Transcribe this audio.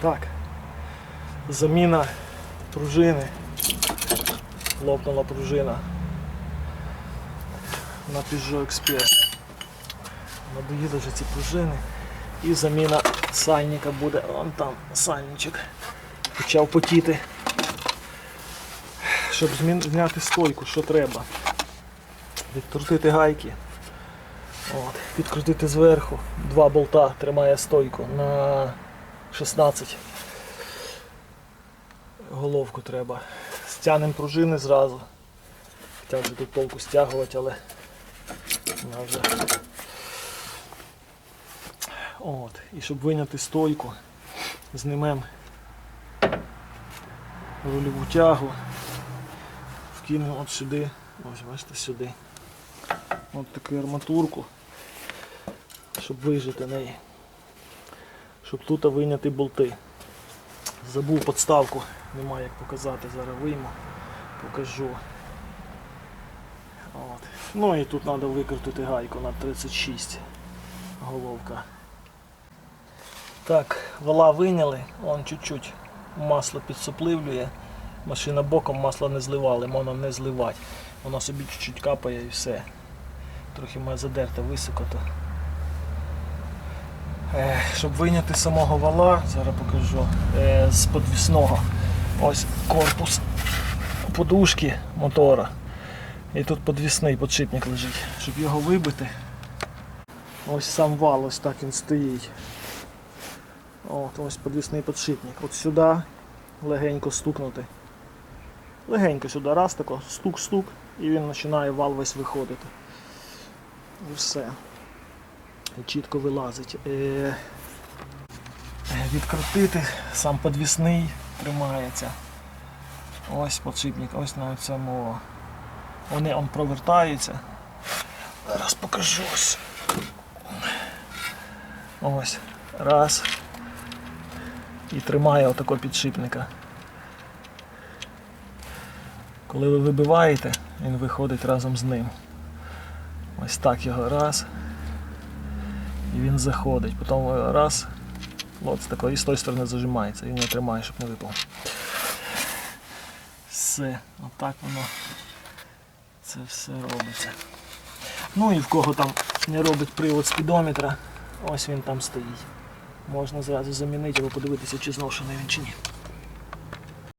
Так. Заміна пружини. Лопнула пружина на Peugeot Express. Надоїли вже ці пружини. І заміна сальника буде. Вон там сальничок. Почав потіти. Щоб зняти стойку, що треба. Відкрутити гайки. От, підкрутити зверху. Два болта тримає стойку на 16. Головку треба. Стягнемо пружини зразу. Хоча вже тут толку стягувати, але вона вже. От. І щоб виняти стойку, знімемо рульову тягу, вкинемо от сюди, ось бачите сюди. От таку арматурку, щоб вижити неї. Щоб тут вийняти болти. Забув подставку, немає як показати, зараз вийму, покажу. От. Ну і тут треба викрутити гайку на 36 головка. Так, вала виняли, вон чуть-чуть масло підсопливлює. Машина боком масло не зливали, можна не зливати. Воно собі чуть-чуть капає і все. Трохи має задерта високо. То. Е, щоб виняти самого вала, зараз покажу, е, з подвісного. Ось корпус подушки мотора. І тут подвісний подшипник лежить. Щоб його вибити. Ось сам вал, ось так він стоїть. От, ось подвісний подшипник. От сюди легенько стукнути. Легенько сюди, раз тако, стук-стук, і він починає вал весь виходити. І все. Чітко вилазить. Е, відкрутити, сам подвісний тримається. Ось подшипник, ось на цьому. Вони он провертаються. Зараз покажу ось. Ось. Раз. І тримає отако підшипника. Коли ви вибиваєте, він виходить разом з ним. Ось так його раз. І він заходить. Потім раз. От з такої і з тої сторони зажимається. Він його тримає, щоб не випав. Все, отак воно це все робиться. Ну і в кого там не робить привод спідометра, ось він там стоїть. Можна зразу замінити або подивитися, чи зношений він чи ні.